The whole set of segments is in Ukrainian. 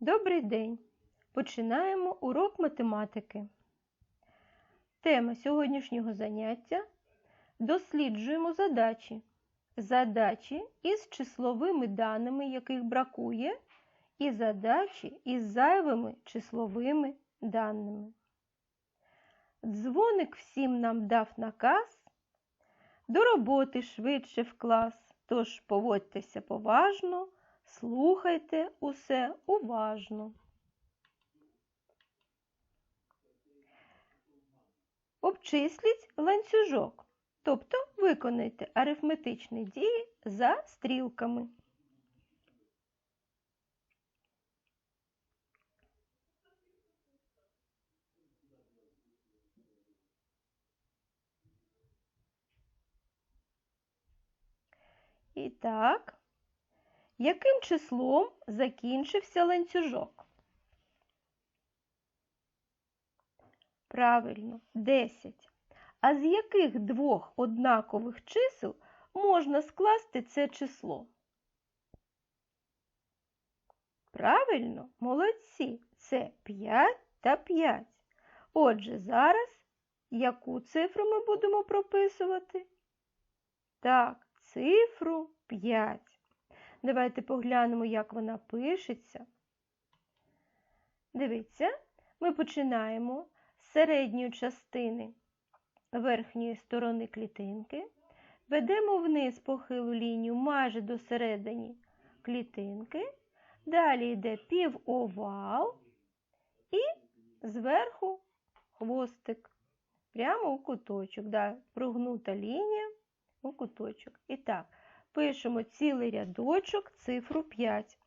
Добрий день! Починаємо урок математики. Тема сьогоднішнього заняття досліджуємо задачі. Задачі із числовими даними, яких бракує, і задачі із зайвими числовими даними. Дзвоник всім нам дав наказ до роботи швидше в клас, тож поводьтеся поважно, слухайте усе уважно. Обчисліть ланцюжок, тобто виконайте арифметичні дії за стрілками. І так, яким числом закінчився ланцюжок? Правильно, 10. А з яких двох однакових чисел можна скласти це число? Правильно, молодці, це 5 та 5. Отже, зараз яку цифру ми будемо прописувати? Так, цифру 5. Давайте поглянемо, як вона пишеться. Дивіться, ми починаємо з середньої частини верхньої сторони клітинки, ведемо вниз похилу лінію майже до середини клітинки, далі йде півовал і зверху хвостик, прямо у куточок, да, прогнута лінія у куточок. І так, пишемо цілий рядочок, цифру 5.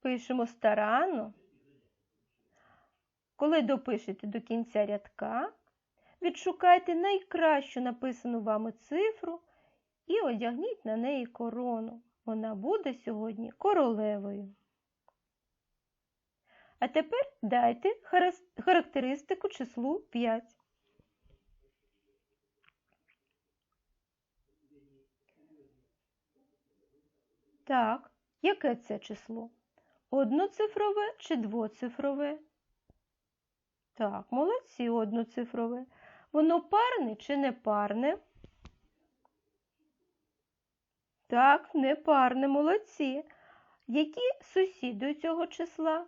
Пишемо старанно. Коли допишете до кінця рядка, відшукайте найкращу написану вами цифру і одягніть на неї корону. Вона буде сьогодні королевою. А тепер дайте характеристику числу 5. Так, яке це число? Одноцифрове чи двоцифрове? Так, молодці, одноцифрове. Воно парне чи не парне? Так, не парне, молодці. Які сусіди цього числа?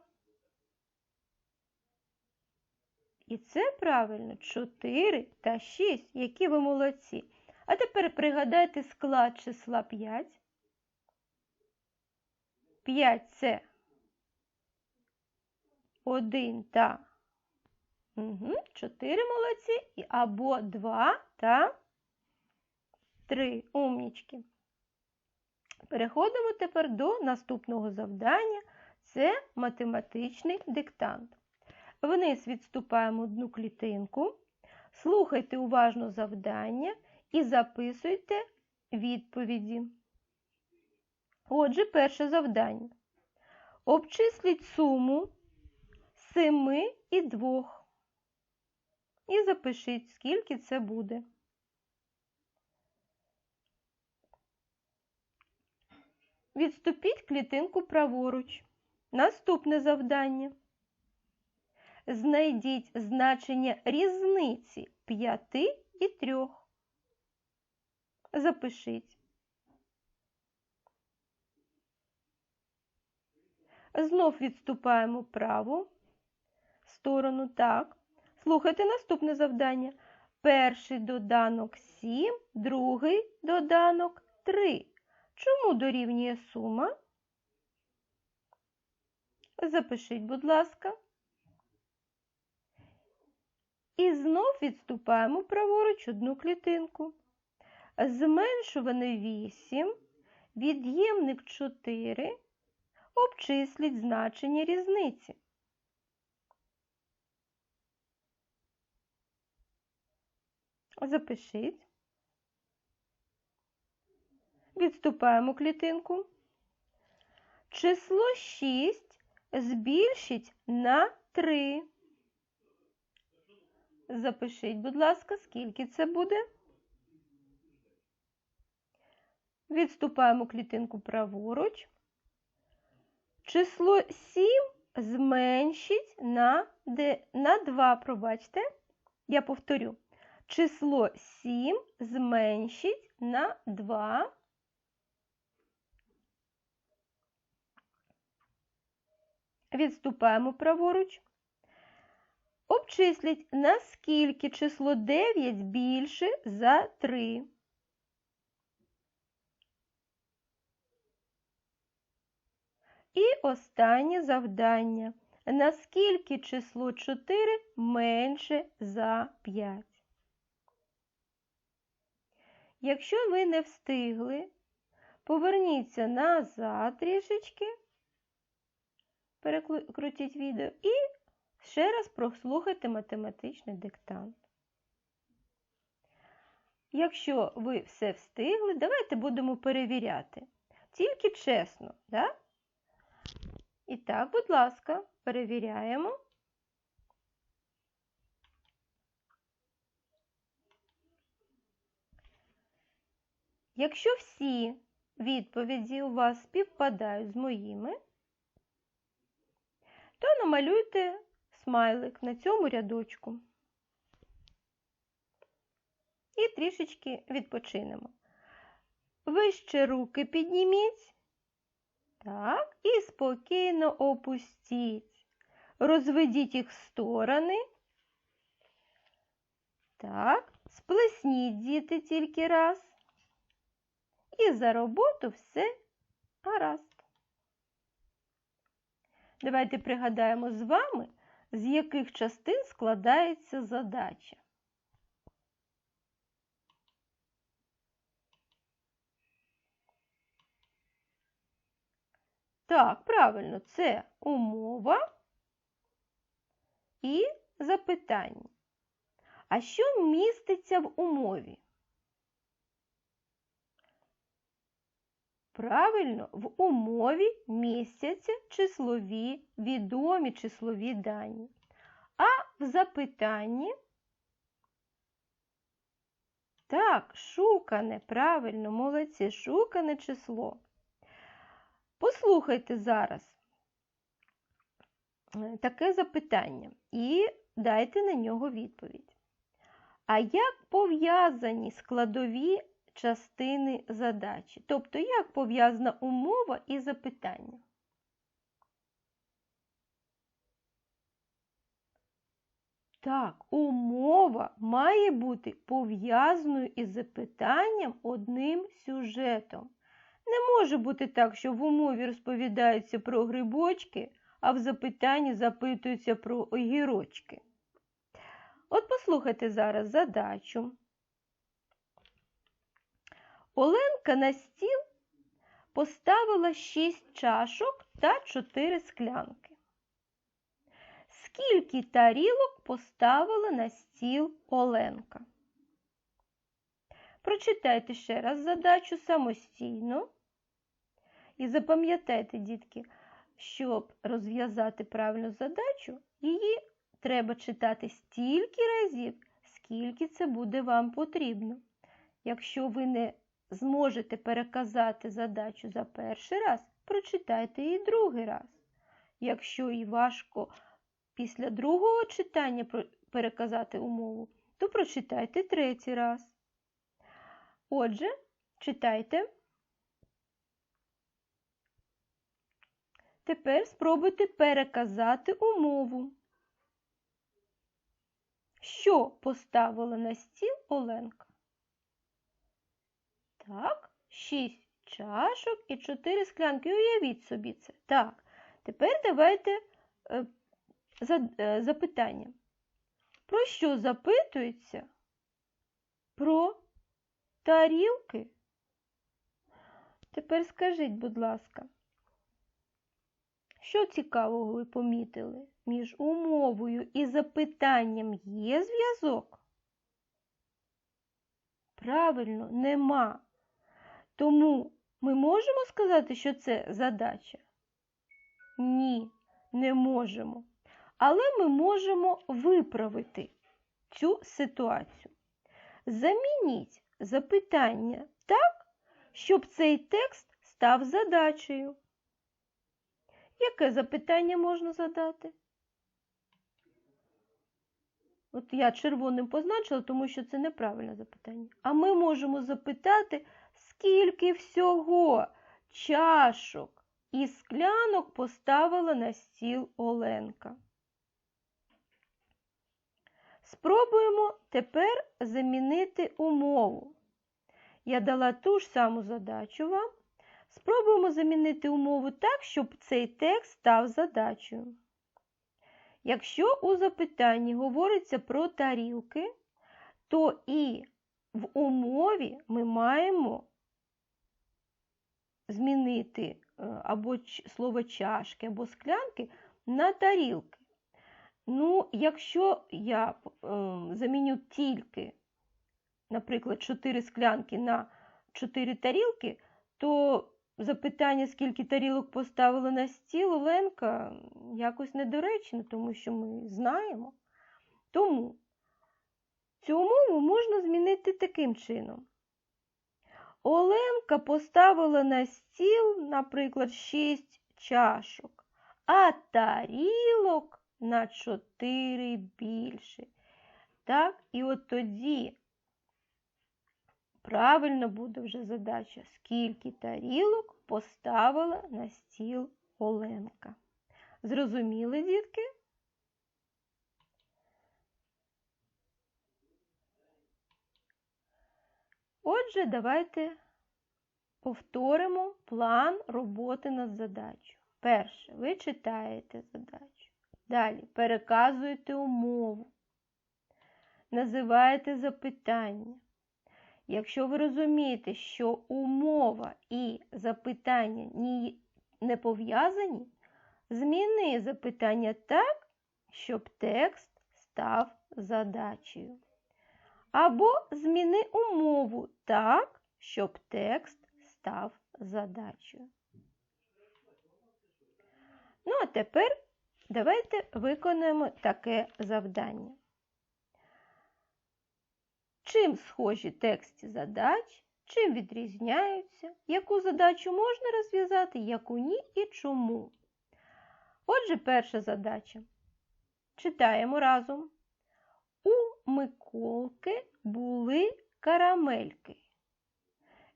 І це правильно 4 та 6, які ви молодці. А тепер пригадайте склад числа 5. 5 це 1 та угу, 4 молодці, або 2 та 3 умнічки. Переходимо тепер до наступного завдання. Це математичний диктант. Вниз відступаємо одну клітинку, слухайте уважно завдання і записуйте відповіді. Отже, перше завдання. Обчисліть суму 7 і 2. І запишіть, скільки це буде. Відступіть клітинку праворуч. Наступне завдання. Знайдіть значення різниці 5 і 3. Запишіть. Знов відступаємо праву сторону. Так. Слухайте наступне завдання. Перший доданок 7, другий доданок 3. Чому дорівнює сума? Запишіть, будь ласка. І знов відступаємо праворуч одну клітинку. Зменшуваний 8, від'ємник 4, обчисліть значення різниці. Запишіть. Відступаємо клітинку. Число 6 збільшіть на 3. Запишіть, будь ласка, скільки це буде. Відступаємо клітинку праворуч. Число 7 зменшіть на, на 2, пробачте. Я повторю. Число 7 зменшіть на 2. Відступаємо праворуч. Обчисліть, наскільки число 9 більше за 3. І останнє завдання. Наскільки число 4 менше за 5? Якщо ви не встигли, поверніться назад трішечки, перекрутіть відео і ще раз прослухайте математичний диктант. Якщо ви все встигли, давайте будемо перевіряти. Тільки чесно, да? І так, будь ласка, перевіряємо. Якщо всі відповіді у вас співпадають з моїми, то намалюйте смайлик на цьому рядочку. І трішечки відпочинемо. Вище руки підніміть. Так, і спокійно опустіть. Розведіть їх в сторони. Так, сплесніть діти тільки раз. І за роботу все гаразд. Давайте пригадаємо з вами, з яких частин складається задача. Так, правильно, це умова і запитання. А що міститься в умові? Правильно, в умові містяться числові, відомі числові дані. А в запитанні так, шукане, правильно, молодці, шукане число. Послухайте зараз е, таке запитання і дайте на нього відповідь. А як пов'язані складові частини задачі? Тобто, як пов'язана умова і запитання? Так, умова має бути пов'язаною із запитанням одним сюжетом. Не може бути так, що в умові розповідається про грибочки, а в запитанні запитується про огірочки. От послухайте зараз задачу. Оленка на стіл поставила 6 чашок та 4 склянки. Скільки тарілок поставила на стіл Оленка? Прочитайте ще раз задачу самостійно. І запам'ятайте, дітки, щоб розв'язати правильну задачу, її треба читати стільки разів, скільки це буде вам потрібно. Якщо ви не зможете переказати задачу за перший раз, прочитайте її другий раз. Якщо і важко після другого читання переказати умову, то прочитайте третій раз. Отже, читайте. Тепер спробуйте переказати умову. Що поставила на стіл Оленка? Так, 6 чашок і 4 склянки. Уявіть собі це. Так, тепер давайте е, за, е, запитання. Про що запитується? Про тарілки? Тепер скажіть, будь ласка, що цікавого ви помітили? Між умовою і запитанням є зв'язок? Правильно, нема. Тому ми можемо сказати, що це задача? Ні, не можемо. Але ми можемо виправити цю ситуацію. Замініть запитання так, щоб цей текст став задачею. Яке запитання можна задати? От я червоним позначила, тому що це неправильне запитання. А ми можемо запитати, скільки всього чашок і склянок поставила на стіл Оленка. Спробуємо тепер замінити умову. Я дала ту ж саму задачу вам. Спробуємо замінити умову так, щоб цей текст став задачею. Якщо у запитанні говориться про тарілки, то і в умові ми маємо змінити е, або слово чашки, або склянки на тарілки. Ну, якщо я е, заміню тільки, наприклад, 4 склянки на 4 тарілки, то запитання, скільки тарілок поставили на стіл, Оленка якось недоречне, тому що ми знаємо. Тому цю умову можна змінити таким чином. Оленка поставила на стіл, наприклад, 6 чашок, а тарілок на 4 більше. Так, і от тоді правильно буде вже задача, скільки тарілок поставила на стіл Оленка. Зрозуміли, дітки? Отже, давайте повторимо план роботи над задачею. Перше, ви читаєте задачу. Далі переказуєте умову, називаєте запитання. Якщо ви розумієте, що умова і запитання не пов'язані, зміни запитання так, щоб текст став задачею. Або зміни умову так, щоб текст став задачею. Ну, а тепер давайте виконаємо таке завдання. Чим схожі тексти задач, чим відрізняються, яку задачу можна розв'язати, яку ні і чому. Отже, перша задача. Читаємо разом. У Миколки були карамельки.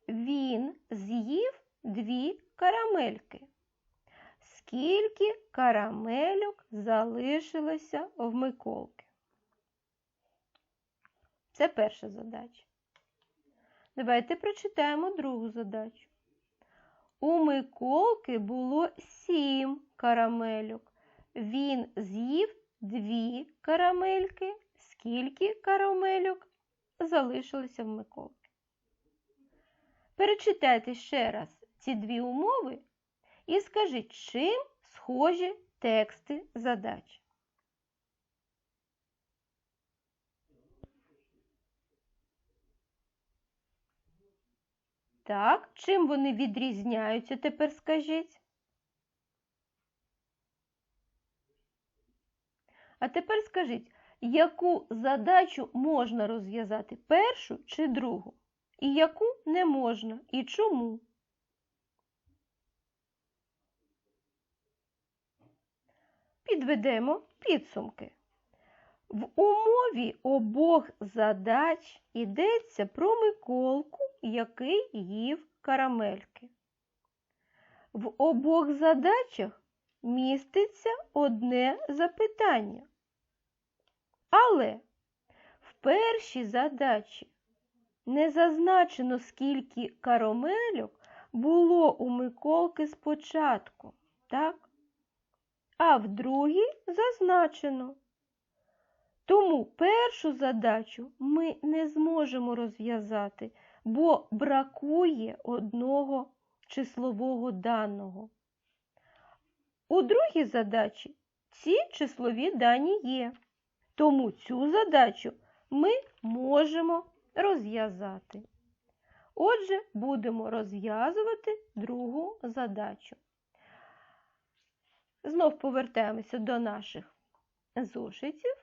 Він з'їв дві карамельки. Скільки карамельок залишилося в Миколки? Це перша задача. Давайте прочитаємо другу задачу. У Миколки було сім карамельок. Він з'їв дві карамельки. Скільки карамельок залишилося в Миколки? Перечитайте ще раз ці дві умови і скажіть, чим схожі тексти задач. Так, чим вони відрізняються, тепер скажіть? А тепер скажіть, яку задачу можна розв'язати першу чи другу? І яку не можна? І чому? Підведемо підсумки. В умові обох задач йдеться про Миколку, який їв карамельки. В обох задачах міститься одне запитання. Але в першій задачі не зазначено, скільки карамельок було у Миколки спочатку, так? А в другій зазначено. Тому першу задачу ми не зможемо розв'язати, бо бракує одного числового даного. У другій задачі ці числові дані є. Тому цю задачу ми можемо розв'язати. Отже, будемо розв'язувати другу задачу. Знов повертаємося до наших зошитів.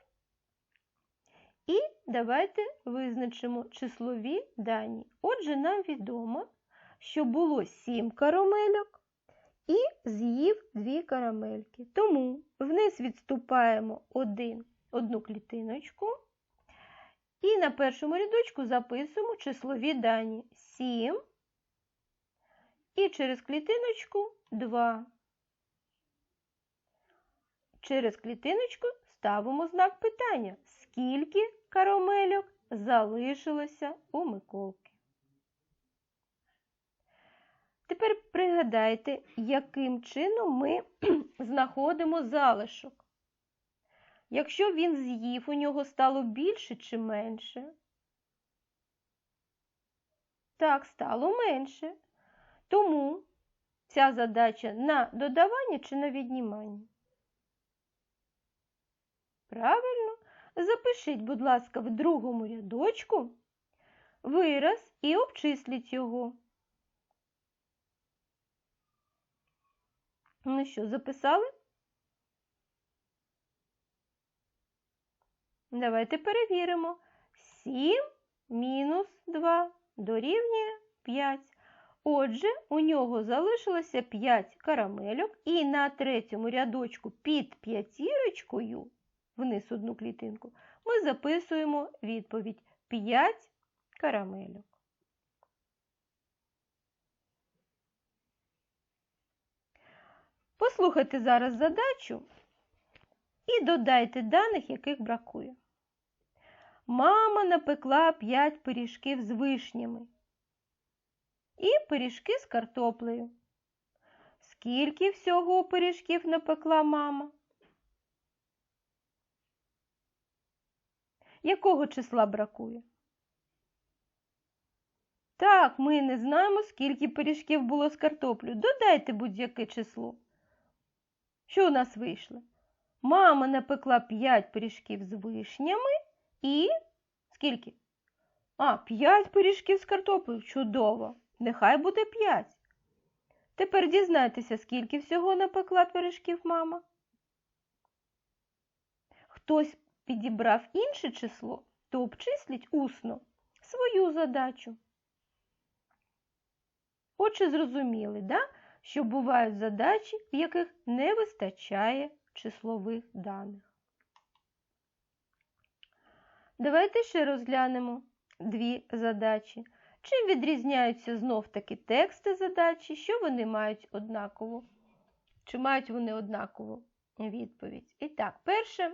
І давайте визначимо числові дані. Отже, нам відомо, що було 7 карамельок і з'їв 2 карамельки. Тому вниз відступаємо один, одну клітиночку. І на першому рядочку записуємо числові дані 7 і через клітиночку 2. Через клітиночку ставимо знак питання, скільки карамельок залишилося у Миколки. Тепер пригадайте, яким чином ми знаходимо залишок. Якщо він з'їв, у нього стало більше чи менше? Так, стало менше. Тому ця задача на додавання чи на віднімання? Правильно, запишіть, будь ласка, в другому рядочку вираз і обчисліть його. Ну що, записали? Давайте перевіримо. 7 мінус 2 дорівнює 5. Отже, у нього залишилося 5 карамельок, і на третьому рядочку під п'ятірочкою, вниз одну клітинку, ми записуємо відповідь 5 карамельок. Послухайте зараз задачу і додайте даних, яких бракує. Мама напекла 5 пиріжків з вишнями і пиріжки з картоплею. Скільки всього пиріжків напекла мама? Якого числа бракує? Так, ми не знаємо, скільки пиріжків було з картоплею. Додайте будь-яке число. Що у нас вийшло? Мама напекла 5 пиріжків з вишнями і скільки? А, 5 пиріжків з картоплею. Чудово! Нехай буде 5. Тепер дізнайтеся, скільки всього напекла пиріжків мама. Хтось підібрав інше число, то обчисліть усно свою задачу. Отже, зрозуміли, да? що бувають задачі, в яких не вистачає числових даних. Давайте ще розглянемо дві задачі. Чим відрізняються знов-таки тексти задачі, що вони мають однакову? Чи мають вони однакову відповідь? І так, перша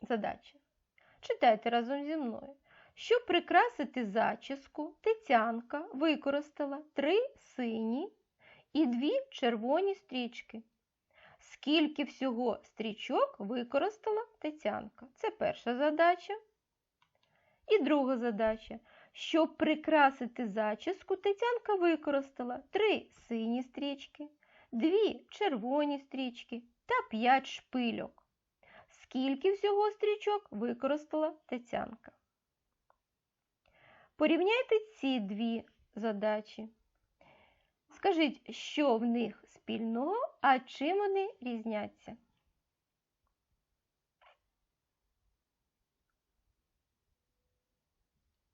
задача. Читайте разом зі мною. Щоб прикрасити зачіску, Тетянка використала три сині і дві червоні стрічки. Скільки всього стрічок використала Тетянка? Це перша задача. І друга задача. Щоб прикрасити зачіску, Тетянка використала три сині стрічки, дві червоні стрічки та п'ять шпильок. Скільки всього стрічок використала Тетянка? Порівняйте ці дві задачі. Скажіть, що в них спільного, а чим вони різняться?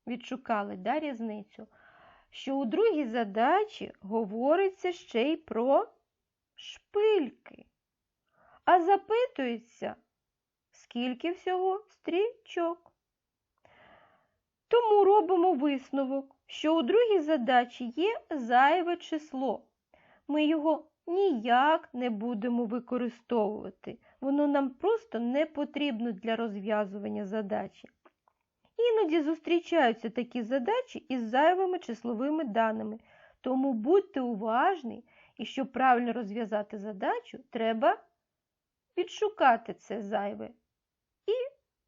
Відшукали да, різницю, що у другій задачі говориться ще й про шпильки, а запитується, скільки всього стрічок. Тому робимо висновок, що у другій задачі є зайве число. Ми його ніяк не будемо використовувати. Воно нам просто не потрібно для розв'язування задачі. Іноді зустрічаються такі задачі із зайвими числовими даними, тому будьте уважні і щоб правильно розв'язати задачу, треба відшукати це зайве і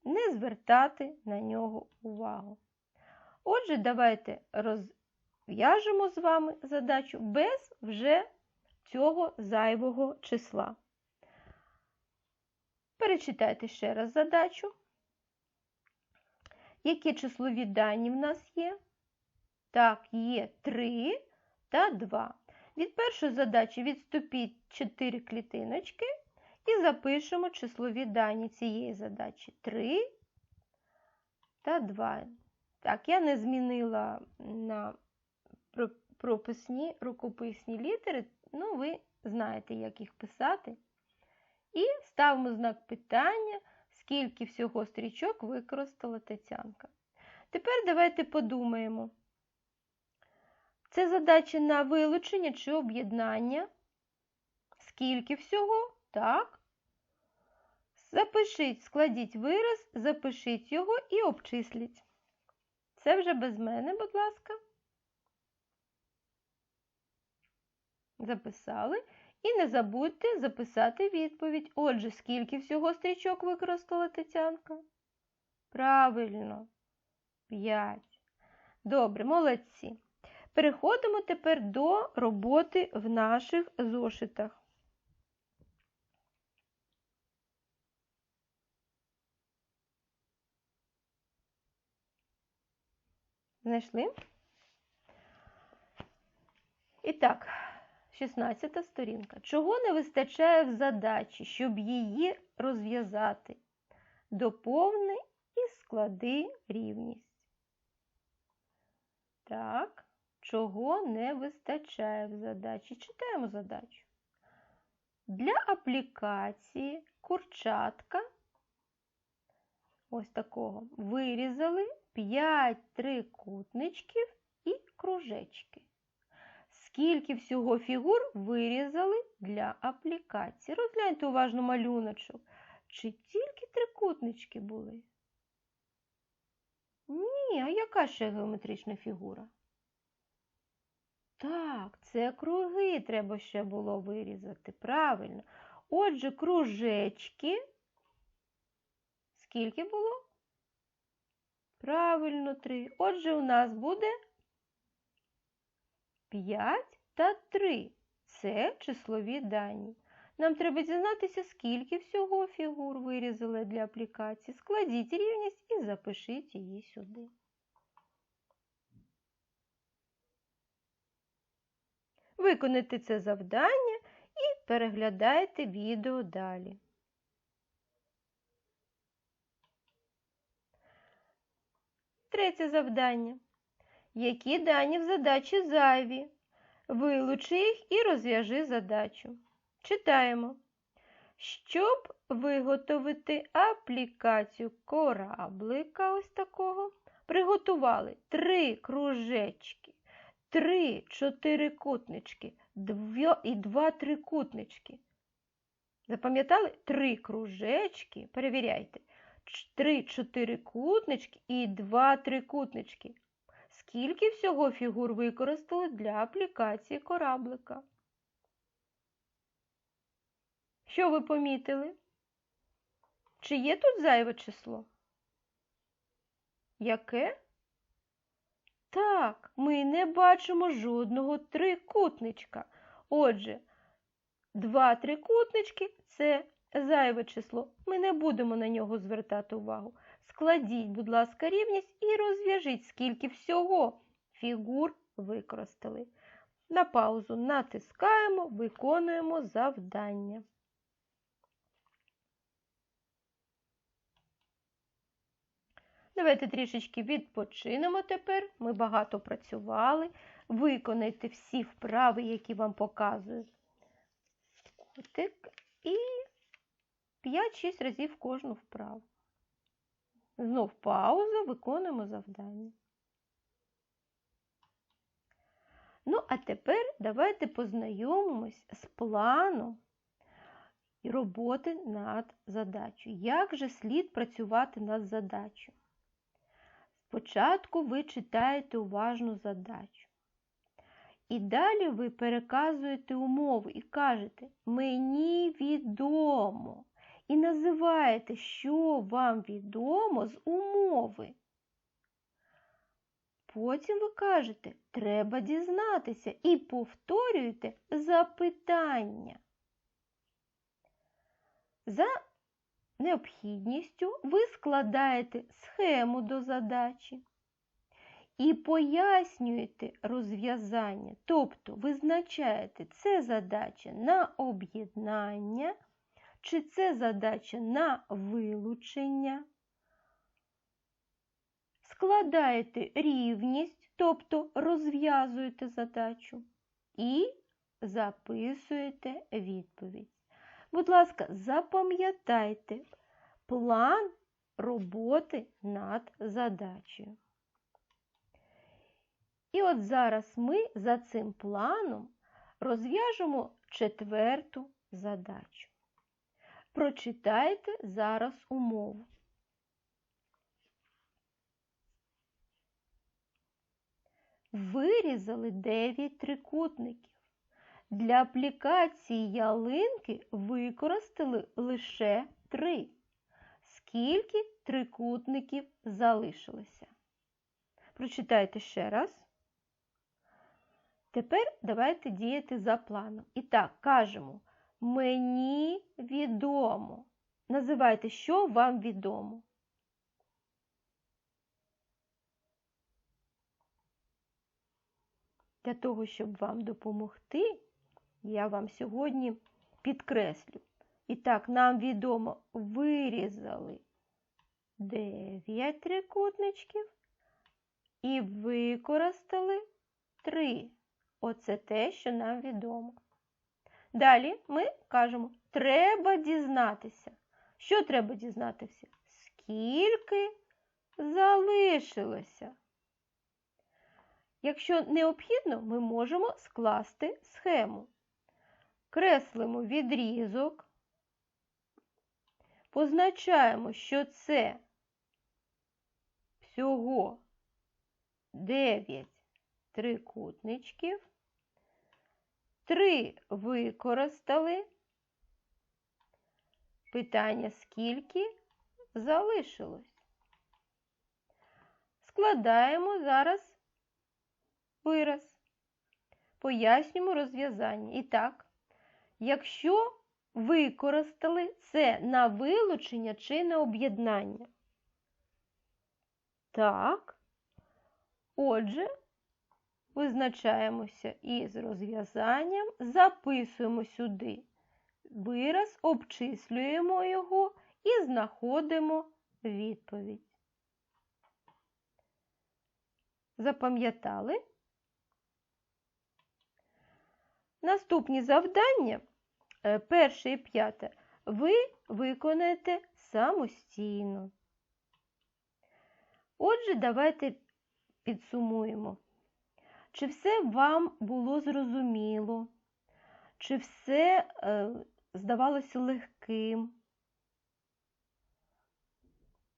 не звертати на нього увагу. Отже, давайте розв'яжемо з вами задачу без вже цього зайвого числа. Перечитайте ще раз задачу. Які числові дані в нас є? Так, є 3 та 2. Від першої задачі відступіть 4 клітиночки і запишемо числові дані цієї задачі 3 та 2. Так, я не змінила на прописні рукописні літери, ну ви знаєте, як їх писати. І ставимо знак питання, скільки всього стрічок використала Тетянка. Тепер давайте подумаємо. Це задача на вилучення чи об'єднання. Скільки всього? Так. Запишіть, складіть вираз, запишіть його і обчисліть. Це вже без мене, будь ласка. Записали. І не забудьте записати відповідь. Отже, скільки всього стрічок використала Тетянка? Правильно, 5. Добре, молодці. Переходимо тепер до роботи в наших зошитах. Знайшли? І так, 16 сторінка. Чого не вистачає в задачі, щоб її розв'язати? Доповни і склади рівність. Так, чого не вистачає в задачі? Читаємо задачу. Для аплікації курчатка ось такого вирізали 5 трикутничків і кружечки. Скільки всього фігур вирізали для аплікації? Розгляньте уважно малюночок. Чи тільки трикутнички були? Ні, а яка ще геометрична фігура? Так, це круги треба ще було вирізати. Правильно. Отже, кружечки. Скільки було? Правильно, три. Отже, у нас буде 5 та 3. Це числові дані. Нам треба дізнатися, скільки всього фігур вирізали для аплікації. Складіть рівність і запишіть її сюди. Виконайте це завдання і переглядайте відео далі. Третє завдання. Які дані в задачі зайві? Вилучи їх і розв'яжи задачу. Читаємо. Щоб виготовити аплікацію кораблика ось такого, приготували три кружечки, три чотирикутнички і два трикутнички. Запам'ятали? Три кружечки, перевіряйте, три чотирикутнички і два трикутнички. Скільки всього фігур використали для аплікації кораблика? Що ви помітили? Чи є тут зайве число? Яке? Так, ми не бачимо жодного трикутничка. Отже, два трикутнички це зайве число. Ми не будемо на нього звертати увагу. Складіть, будь ласка, рівність і розв'яжіть, скільки всього фігур використали. На паузу натискаємо, виконуємо завдання. Давайте трішечки відпочинемо тепер. Ми багато працювали. Виконайте всі вправи, які вам показують. Котик і 5-6 разів кожну вправу. Знов пауза, виконуємо завдання. Ну, а тепер давайте познайомимось з планом роботи над задачею. Як же слід працювати над задачею? Спочатку ви читаєте уважно задачу. І далі ви переказуєте умови і кажете Мені відомо. І називаєте, що вам відомо з умови. Потім ви кажете, треба дізнатися і повторюєте запитання. За необхідністю ви складаєте схему до задачі і пояснюєте розв'язання, тобто визначаєте, це задача на об'єднання, чи це задача на вилучення. складаєте рівність, тобто розв'язуєте задачу, і записуєте відповідь. Будь ласка, запам'ятайте план роботи над задачею. І от зараз ми за цим планом розв'яжемо четверту задачу. Прочитайте зараз умову. Вирізали 9 трикутників. Для аплікації ялинки використали лише 3. Скільки трикутників залишилося? Прочитайте ще раз. Тепер давайте діяти за планом. І так, кажемо, мені відомо. Називайте, що вам відомо. Для того, щоб вам допомогти, я вам сьогодні підкреслю. І так, нам відомо, вирізали 9 трикутничків і використали 3. Оце те, що нам відомо. Далі ми кажемо, треба дізнатися. Що треба дізнатися? Скільки залишилося? Якщо необхідно, ми можемо скласти схему. Креслимо відрізок, позначаємо, що це всього 9 трикутничків, 3 використали. Питання скільки залишилось. Складаємо зараз вираз. Пояснюємо розв'язання. І так, якщо використали це на вилучення чи на об'єднання. Так, отже, визначаємося із розв'язанням, записуємо сюди вираз, обчислюємо його і знаходимо відповідь. Запам'ятали? Наступні завдання, е, перше і п'яте, ви виконаєте самостійно. Отже, давайте підсумуємо. Чи все вам було зрозуміло? Чи все е, здавалося легким?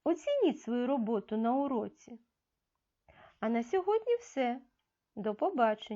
Оцініть свою роботу на уроці. А на сьогодні все. До побачення!